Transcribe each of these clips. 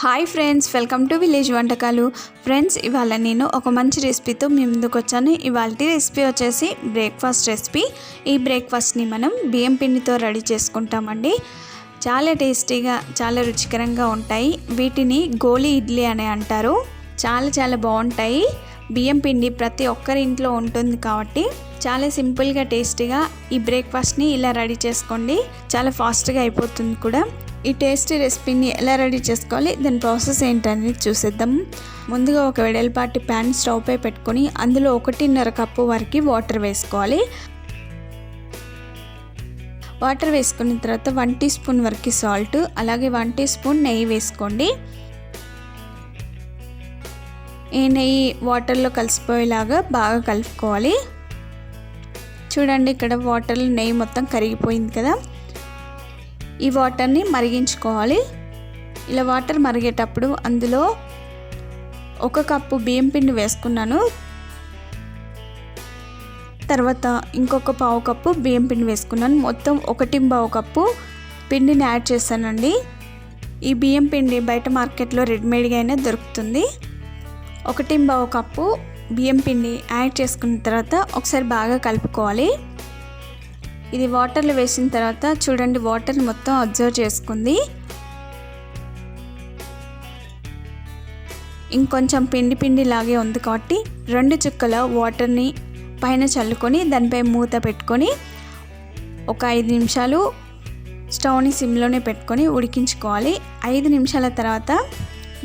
Hi friends welcome to village వంటకాలు. Friends ఇవాళ నేను ఒక మంచి రెసిపీతో మీ ముందుకు వచ్చాను. ఇవాళ రెసిపీ వచ్చేసి బ్రేక్ఫాస్ట్ రెసిపీ ఈ బ్రేక్ఫాస్ట్ని మనం బియ్యం పిండితో రెడీ చేసుకుంటామండి. చాలా టేస్టీగా చాలా రుచికరంగా ఉంటాయి. వీటిని గోలీ ఇడ్లీ అని అంటారు. చాలా చాలా బాగుంటాయి. బియ్యం పిండి ప్రతి ఒక్కరి ఇంట్లో ఉంటుంది కాబట్టి చాలా సింపుల్గా టేస్టీగా ఈ బ్రేక్ఫాస్ట్ని ఇలా రెడీ చేసుకోండి. చాలా ఫాస్ట్గా అయిపోతుంది కూడా. ఈ టేస్టీ రెసిపీని ఎలా రెడీ చేసుకోవాలి దాని ప్రాసెస్ ఏంటనేది చూసేద్దాం. ముందుగా ఒక వెడల్పాటి ప్యాన్ స్టవ్ పై పెట్టుకొని అందులో ఒకటిన్నర కప్పు వరకు వాటర్ వేసుకోవాలి. వాటర్ వేసుకున్న తర్వాత వన్ టీ స్పూన్ వరకు సాల్ట్ అలాగే వన్ టీ స్పూన్ నెయ్యి వేసుకోండి. ఈ నెయ్యి వాటర్లో కలిసిపోయేలాగా బాగా కలుపుకోవాలి. చూడండి ఇక్కడ వాటర్లో నెయ్యి మొత్తం కరిగిపోయింది కదా. ఈ వాటర్ని మరిగించుకోవాలి. ఇలా వాటర్ మరిగేటప్పుడు అందులో ఒక కప్పు బియ్యం పిండి వేసుకున్నాను. తర్వాత ఇంకొక పావు కప్పు బియ్యం పిండి వేసుకున్నాను. మొత్తం ఒకటి పావు కప్పు పిండిని యాడ్ చేశానండి. ఈ బియ్యం పిండి బయట మార్కెట్లో రెడీమేడ్గా అయినా దొరుకుతుంది. ఒకటి పావు కప్పు బియ్యం పిండి యాడ్ చేసుకున్న తర్వాత ఒకసారి బాగా కలుపుకోవాలి. ఇది వాటర్లో వేసిన తర్వాత చూడండి వాటర్ మొత్తం అబ్జర్వ్ చేసుకుంది. ఇంకొంచెం పిండి పిండి లాగే ఉంది కాబట్టి రెండు చుక్కల వాటర్ని పైన చల్లుకొని దానిపై మూత పెట్టుకొని ఒక ఐదు నిమిషాలు స్టవ్ని సిమ్లోనే పెట్టుకొని ఉడికించుకోవాలి. ఐదు నిమిషాల తర్వాత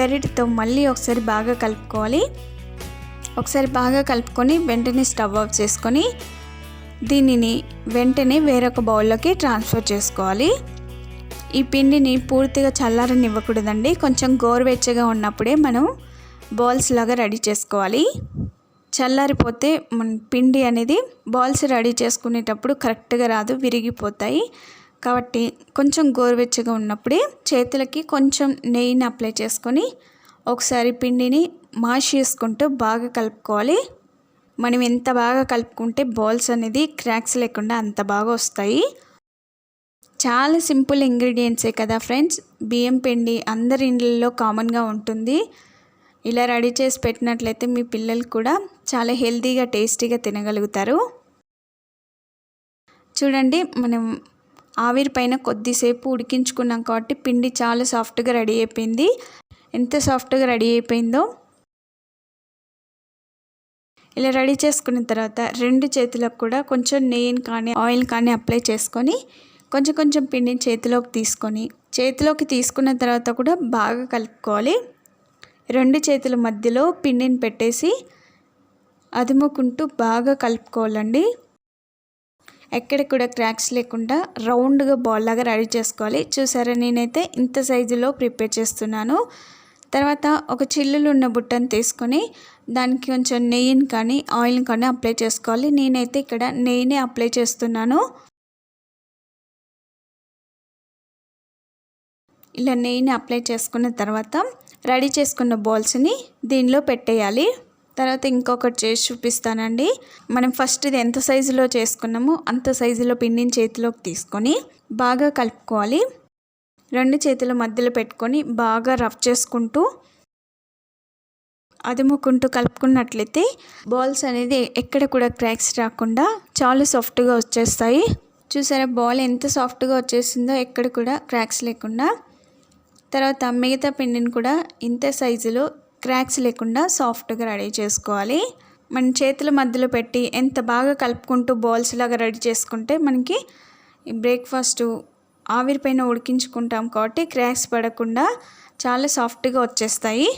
గరిటతో మళ్ళీ ఒకసారి బాగా కలుపుకోవాలి. ఒకసారి బాగా కలుపుకొని వెంటనే స్టవ్ ఆఫ్ చేసుకొని దీనిని వెంటనే వేరొక బౌల్లోకి ట్రాన్స్ఫర్ చేసుకోవాలి. ఈ పిండిని పూర్తిగా చల్లారనివ్వకూడదండి. కొంచెం గోరువెచ్చగా ఉన్నప్పుడే మనం బాల్స్ లాగా రెడీ చేసుకోవాలి. చల్లారిపోతే మన పిండి అనేది బాల్స్ రెడీ చేసుకునేటప్పుడు కరెక్ట్గా రాదు విరిగిపోతాయి. కాబట్టి కొంచెం గోరువెచ్చగా ఉన్నప్పుడే చేతులకి కొంచెం నెయ్యిని అప్లై చేసుకొని ఒకసారి పిండిని మాష్ చేసుకుంటూ బాగా కలుపుకోవాలి. మనం ఎంత బాగా కలుపుకుంటే బాల్స్ అనేది క్రాక్స్ లేకుండా అంత బాగా వస్తాయి. చాలా సింపుల్ ఇంగ్రీడియంట్సే కదా ఫ్రెండ్స్. బియ్యం పిండి అందరి ఇండ్లలో కామన్గా ఉంటుంది. ఇలా రెడీ చేసి పెట్టినట్లయితే మీ పిల్లలు కూడా చాలా హెల్తీగా టేస్టీగా తినగలుగుతారు. చూడండి మనం ఆవిరి పైన కొద్దిసేపు ఉడికించుకున్నాం కాబట్టి పిండి చాలా సాఫ్ట్గా రెడీ అయిపోయింది. ఎంత సాఫ్ట్గా రెడీ అయిపోయిందో ఇలా రెడీ చేసుకున్న తర్వాత రెండు చేతులకు కూడా కొంచెం నెయ్యిని కానీ ఆయిల్ కానీ అప్లై చేసుకొని కొంచెం కొంచెం పిండిని చేతిలోకి తీసుకొని చేతిలోకి తీసుకున్న తర్వాత కూడా బాగా కలుపుకోవాలి. రెండు చేతుల మధ్యలో పిండిని పెట్టేసి అదుముకుంటూ బాగా కలుపుకోవాలండి. ఎక్కడ కూడా క్రాక్స్ లేకుండా రౌండ్గా బాల్ లాగా రెడీ చేసుకోవాలి. చూసారా నేనైతే ఇంత సైజులో ప్రిపేర్ చేస్తున్నాను. తర్వాత ఒక చిల్లులు ఉన్న బుట్టను తీసుకొని దానికి కొంచెం నెయ్యిని కానీ ఆయిల్ని కానీ అప్లై చేసుకోవాలి. నేనైతే ఇక్కడ నెయ్యిని అప్లై చేస్తున్నాను. ఇలా నెయ్యిని అప్లై చేసుకున్న తర్వాత రెడీ చేసుకున్న బాల్స్ని దీనిలో పెట్టేయాలి. తర్వాత ఇంకొకటి చేసి చూపిస్తానండి. మనం ఫస్ట్ ఇది ఎంత సైజులో చేసుకున్నామో అంత సైజులో పిండిని చేతిలోకి తీసుకొని బాగా కలుపుకోవాలి. రెండు చేతుల మధ్యలో పెట్టుకొని బాగా రఫ్ చేసుకుంటూ అదుముకుంటూ కలుపుకున్నట్లయితే బాల్స్ అనేది ఎక్కడ కూడా క్రాక్స్ రాకుండా చాలా సాఫ్ట్గా వచ్చేస్తాయి. చూసారా బాల్ ఎంత సాఫ్ట్గా వచ్చేసిందో ఎక్కడ కూడా క్రాక్స్ లేకుండా. తర్వాత మిగతా పిండిని కూడా ఇంత సైజులో క్రాక్స్ లేకుండా సాఫ్ట్గా రెడీ చేసుకోవాలి. మన చేతుల మధ్యలో పెట్టి ఎంత బాగా కలుపుకుంటూ బాల్స్ లాగా రెడీ చేసుకుంటే మనకి బ్రేక్ఫాస్ట్ ఆవిరిపైన ఉడికించుకుంటాం కాబట్టి క్రాక్స్ పడకుండా చాలా సాఫ్ట్గా వచ్చేస్తాయి.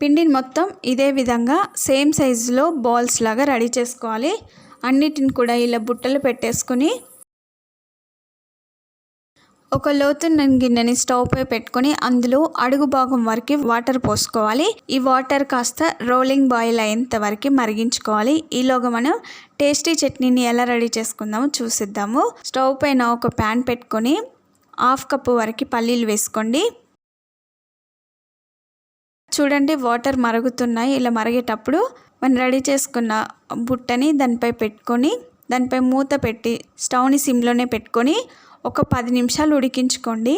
పిండిని మొత్తం ఇదే విధంగా సేమ్ సైజులో బాల్స్ లాగా రెడీ చేసుకోవాలి. అన్నిటిని కూడా ఇలా బుట్టలు పెట్టేసుకొని ఒక లోతున్న గిన్నెని స్టవ్ పై పెట్టుకొని అందులో అడుగు భాగం వరకు వాటర్ పోసుకోవాలి. ఈ వాటర్ కాస్త రోలింగ్ బాయిల్ అయ్యేంత వరకు మరిగించుకోవాలి. ఈలోగా మనం టేస్టీ చట్నీని ఎలా రెడీ చేసుకుందామో చూసిద్దాము. స్టవ్ పైన ఒక ప్యాన్ పెట్టుకొని హాఫ్ కప్పు వరకు పల్లీలు వేసుకోండి. చూడండి వాటర్ మరుగుతున్నాయి. ఇలా మరిగేటప్పుడు మనం రెడీ చేసుకున్న బుట్టని దానిపై పెట్టుకొని దానిపై మూత పెట్టి స్టవ్ని సిమ్లోనే పెట్టుకొని ఒక పది నిమిషాలు ఉడికించుకోండి.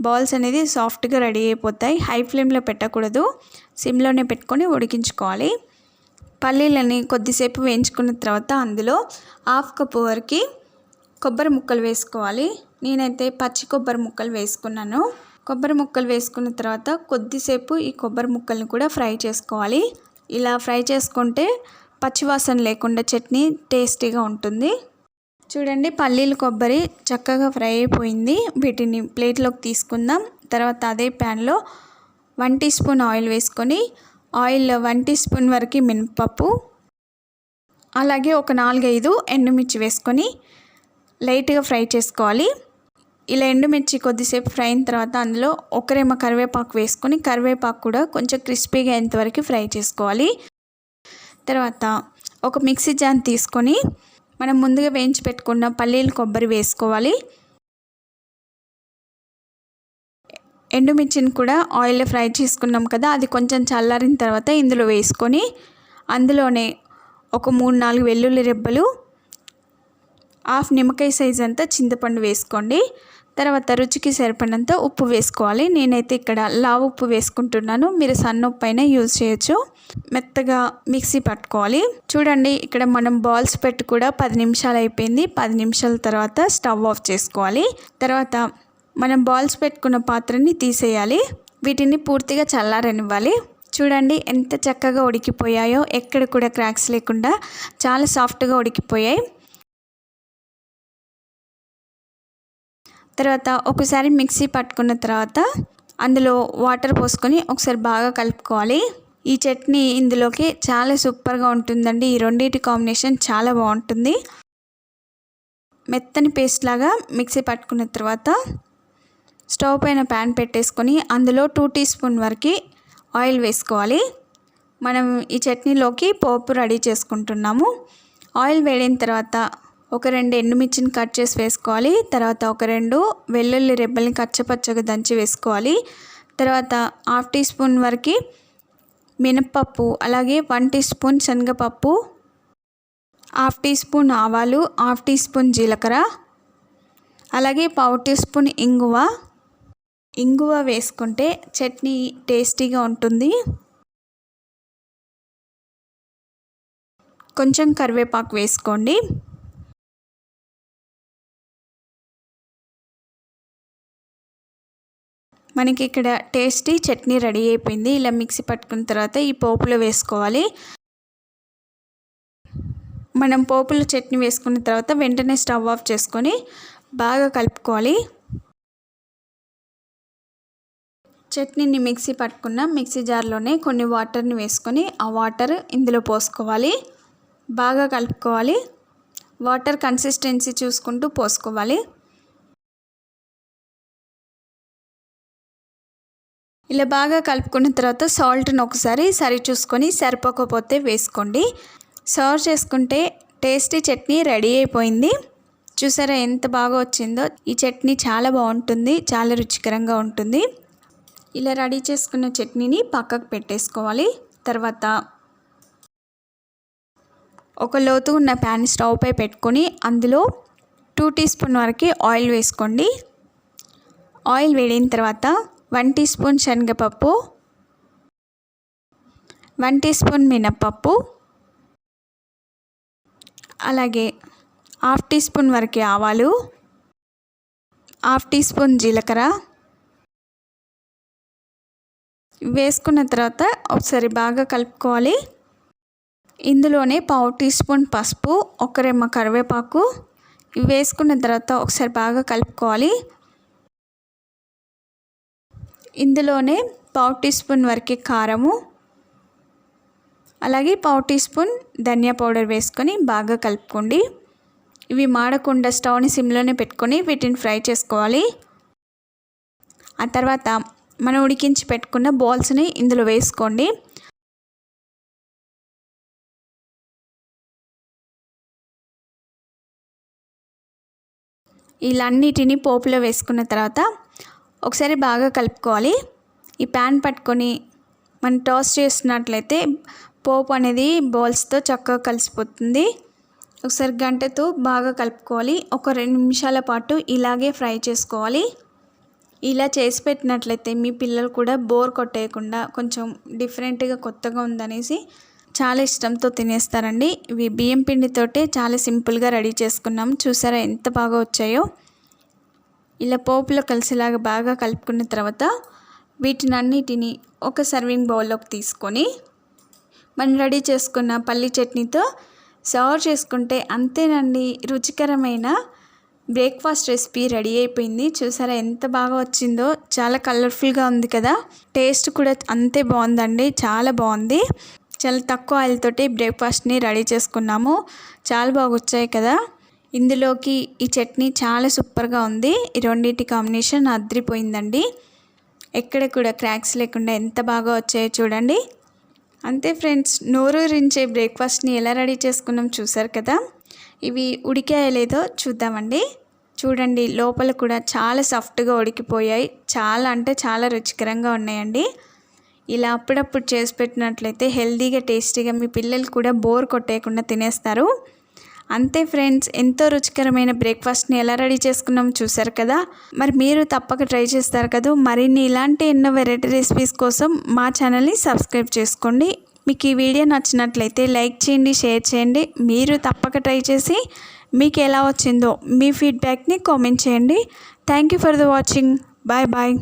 బాల్స్ అనేది సాఫ్ట్గా రెడీ అయిపోతాయి. హై ఫ్లేమ్లో పెట్టకూడదు. సిమ్లోనే పెట్టుకొని ఉడికించుకోవాలి. పల్లీలని కొద్దిసేపు వేయించుకున్న తర్వాత అందులో హాఫ్ కప్ వరకు కొబ్బరి ముక్కలు వేసుకోవాలి. నేనైతే పచ్చి కొబ్బరి ముక్కలు వేసుకున్నాను. కొబ్బరి ముక్కలు వేసుకున్న తర్వాత కొద్దిసేపు ఈ కొబ్బరి ముక్కల్ని కూడా ఫ్రై చేసుకోవాలి. ఇలా ఫ్రై చేసుకుంటే పచ్చివాసన లేకుండా చట్నీ టేస్టీగా ఉంటుంది. చూడండి పల్లీలు కొబ్బరి చక్కగా ఫ్రై అయిపోయింది. వీటిని ప్లేట్లోకి తీసుకుందాం. తర్వాత అదే ప్యాన్లో వన్ టీ స్పూన్ ఆయిల్ వేసుకొని ఆయిల్ వన్ టీ స్పూన్ వరకు మినపప్పు అలాగే ఒక నాలుగైదు ఎండుమిర్చి వేసుకొని లైట్గా ఫ్రై చేసుకోవాలి. ఇలా ఎండుమిర్చి కొద్దిసేపు ఫ్రై అయిన తర్వాత అందులో ఒకరేమో కరివేపాకు వేసుకొని కరివేపాకు కూడా కొంచెం క్రిస్పీగా అయ్యేంతవరకు ఫ్రై చేసుకోవాలి. తర్వాత ఒక మిక్సీ జాన్ తీసుకొని మనం ముందుగా వేయించి పెట్టుకున్న పల్లీలు కొబ్బరి వేసుకోవాలి. ఎండుమిర్చిని కూడా ఆయిల్లో ఫ్రై చేసుకున్నాం కదా అది కొంచెం చల్లారిన తర్వాత ఇందులో వేసుకొని అందులోనే ఒక మూడు నాలుగు వెల్లుల్లి రెబ్బలు హాఫ్ నిమ్మకాయ సైజ్ అంతా చింతపండు వేసుకోండి. తర్వాత రుచికి సరిపడినంత ఉప్పు వేసుకోవాలి. నేనైతే ఇక్కడ లావు ఉప్పు వేసుకుంటున్నాను. మీరు సన్న ఉప్పు అయినా యూజ్ చేయొచ్చు. మెత్తగా మిక్సీ పట్టుకోవాలి. చూడండి ఇక్కడ మనం బాల్స్ పెట్టి కూడా పది నిమిషాలు అయిపోయింది. పది నిమిషాల తర్వాత స్టవ్ ఆఫ్ చేసుకోవాలి. తర్వాత మనం బాల్స్ పెట్టుకున్న పాత్రని తీసేయాలి. వీటిని పూర్తిగా చల్లారనివ్వాలి. చూడండి ఎంత చక్కగా ఉడికిపోయాయో. ఎక్కడ కూడా క్రాక్స్ లేకుండా చాలా సాఫ్ట్గా ఉడికిపోయాయి. తర్వాత ఒకసారి మిక్సీ పట్టుకున్న తర్వాత అందులో వాటర్ పోసుకొని ఒకసారి బాగా కలుపుకోవాలి. ఈ చట్నీ ఇందులోకి చాలా సూపర్గా ఉంటుందండి. ఈ రెండింటి కాంబినేషన్ చాలా బాగుంటుంది. మెత్తని పేస్ట్ లాగా మిక్సీ పట్టుకున్న తర్వాత స్టవ్ పైన ప్యాన్ పెట్టేసుకొని అందులో టూ టీ స్పూన్ వరకు ఆయిల్ వేసుకోవాలి. మనం ఈ చట్నీలోకి పోపు రెడీ చేసుకుంటున్నాము. ఆయిల్ వేడిన తర్వాత ఒక రెండు ఎండుమిర్చిని కట్ చేసి వేసుకోవాలి. తర్వాత ఒక రెండు వెల్లుల్లి రెబ్బల్ని కచ్చపచ్చగా దంచి వేసుకోవాలి. తర్వాత హాఫ్ టీ స్పూన్ వరకు మినప్పప్పు అలాగే వన్ టీ స్పూన్ శనగపప్పు హాఫ్ టీ స్పూన్ ఆవాలు హాఫ్ టీ స్పూన్ జీలకర్ర అలాగే పావు టీ స్పూన్ ఇంగువ. ఇంగువ వేసుకుంటే చట్నీ టేస్టీగా ఉంటుంది. కొంచెం కరివేపాకు వేసుకోండి. మనకి ఇక్కడ టేస్టీ చట్నీ రెడీ అయిపోయింది. ఇలా మిక్సీ పట్టుకున్న తర్వాత ఈ పోపులో వేసుకోవాలి. మనం పోపులో చట్నీ వేసుకున్న తర్వాత వెంటనే స్టవ్ ఆఫ్ చేసుకొని బాగా కలుపుకోవాలి. చట్నీని మిక్సీ పట్టుకున్న మిక్సీ జార్లోనే కొన్ని వాటర్ని వేసుకొని ఆ వాటర్ ఇందులో పోసుకోవాలి. బాగా కలుపుకోవాలి. వాటర్ కన్సిస్టెన్సీ చూసుకుంటూ పోసుకోవాలి. ఇలా బాగా కలుపుకున్న తర్వాత సాల్ట్ని ఒకసారి సరి చూసుకొని సరిపోకపోతే వేసుకోండి. సర్వ్ చేసుకుంటే టేస్టీ చట్నీ రెడీ అయిపోయింది. చూసారా ఎంత బాగా వచ్చిందో? ఈ చట్నీ చాలా బాగుంటుంది చాలా రుచికరంగా ఉంటుంది. ఇలా రెడీ చేసుకున్న చట్నీని పక్కకు పెట్టేసుకోవాలి. తర్వాత ఒక లోతు ఉన్న ప్యాన్ స్టవ్పై పెట్టుకొని అందులో టూ టీ స్పూన్ వరకు ఆయిల్ వేసుకోండి. ఆయిల్ వేడిన తర్వాత వన్ టీ స్పూన్ శనగపప్పు వన్ టీ స్పూన్ మినప్పప్పు అలాగే హాఫ్ టీ స్పూన్ వరకు ఆవాలు హాఫ్ టీ స్పూన్ జీలకర్ర. వేసుకున్న తర్వాత ఒకసారి బాగా కలుపుకోవాలి. ఇందులోనే పావు టీ స్పూన్ పసుపు ఒక రెమ్మ కరివేపాకు. వేసుకున్న తర్వాత ఒకసారి బాగా కలుపుకోవాలి. ఇందులోనే పావు టీ స్పూన్ వరకు కారము అలాగే పావు టీ స్పూన్ ధనియా పౌడర్ వేసుకొని బాగా కలుపుకోండి. ఇవి మాడకుండా స్టవ్ని సిమ్లోనే పెట్టుకొని వీటిని ఫ్రై చేసుకోవాలి. ఆ తర్వాత మనం ఉడికించి పెట్టుకున్న బాల్స్ని ఇందులో వేసుకోండి. ఇలా అన్నిటిని పోపులో వేసుకున్న తర్వాత ఒకసారి బాగా కలుపుకోవాలి. ఈ ప్యాన్ పట్టుకొని మనం టాస్ చేస్తున్నట్లయితే పోపు అనేది బౌల్స్తో చక్కగా కలిసిపోతుంది. ఒకసారి గంటతో బాగా కలుపుకోవాలి. ఒక రెండు నిమిషాల పాటు ఇలాగే ఫ్రై చేసుకోవాలి. ఇలా చేసి పెట్టినట్లయితే మీ పిల్లలు కూడా బోర్ కొట్టేయకుండా కొంచెం డిఫరెంట్గా కొత్తగా ఉందనేసి చాలా ఇష్టంతో తినేస్తారండి. ఇవి బియ్యం పిండితోటే చాలా సింపుల్గా రెడీ చేసుకున్నాం. చూసారా ఎంత బాగా వచ్చాయో. ఇలా పోపులో కలిసేలాగా బాగా కలుపుకున్న తర్వాత వీటిని అన్నిటిని ఒక సర్వింగ్ బౌల్లోకి తీసుకొని మనం రెడీ చేసుకున్న పల్లి చట్నీతో సర్వ్ చేసుకుంటే అంతేనండి. రుచికరమైన బ్రేక్ఫాస్ట్ రెసిపీ రెడీ అయిపోయింది. చూసారా ఎంత బాగా వచ్చిందో? చాలా కలర్ఫుల్గా ఉంది కదా? టేస్ట్ కూడా అంతే బాగుందండి. చాలా బాగుంది. చాలా తక్కువ ఆయిల్ తోటి బ్రేక్ఫాస్ట్ని రెడీ చేసుకున్నాము. చాలా బాగా వచ్చాయి కదా? ఇందులోకి ఈ చట్నీ చాలా సూపర్గా ఉంది. ఈ రెండింటి కాంబినేషన్ అద్రిపోయిందండి. ఎక్కడ కూడా క్రాక్స్ లేకుండా ఎంత బాగా వచ్చాయో చూడండి. అంతే ఫ్రెండ్స్ నోరూరించే బ్రేక్ఫాస్ట్ని ఎలా రెడీ చేసుకున్నాం చూసారు కదా? ఇవి ఉడికాయో లేదో చూద్దామండి. చూడండి లోపల కూడా చాలా సాఫ్ట్గా ఉడికిపోయాయి. చాలా అంటే చాలా రుచికరంగా ఉన్నాయండి. ఇలా అప్పుడప్పుడు చేసి పెట్టినట్లయితే హెల్తీగా టేస్టీగా మీ పిల్లలు కూడా బోర్ కొట్టేయకుండా తినేస్తారు. అంతే ఫ్రెండ్స్ ఎంతో రుచికరమైన బ్రేక్ఫాస్ట్ని ఎలా రెడీ చేసుకున్నాం చూసారు కదా? మరి మీరు తప్పక ట్రై చేస్తారు కదా? మరిన్ని ఇలాంటి ఎన్నో వెరైటీ రెసిపీస్ కోసం మా ఛానల్ని సబ్స్క్రైబ్ చేసుకోండి. మీకు ఈ వీడియో నచ్చినట్లయితే లైక్ చేయండి షేర్ చేయండి. మీరు తప్పక ట్రై చేసి మీకు ఎలా వచ్చిందో మీ ఫీడ్బ్యాక్ని కామెంట్ చేయండి. Thank you for the watching. Bye bye.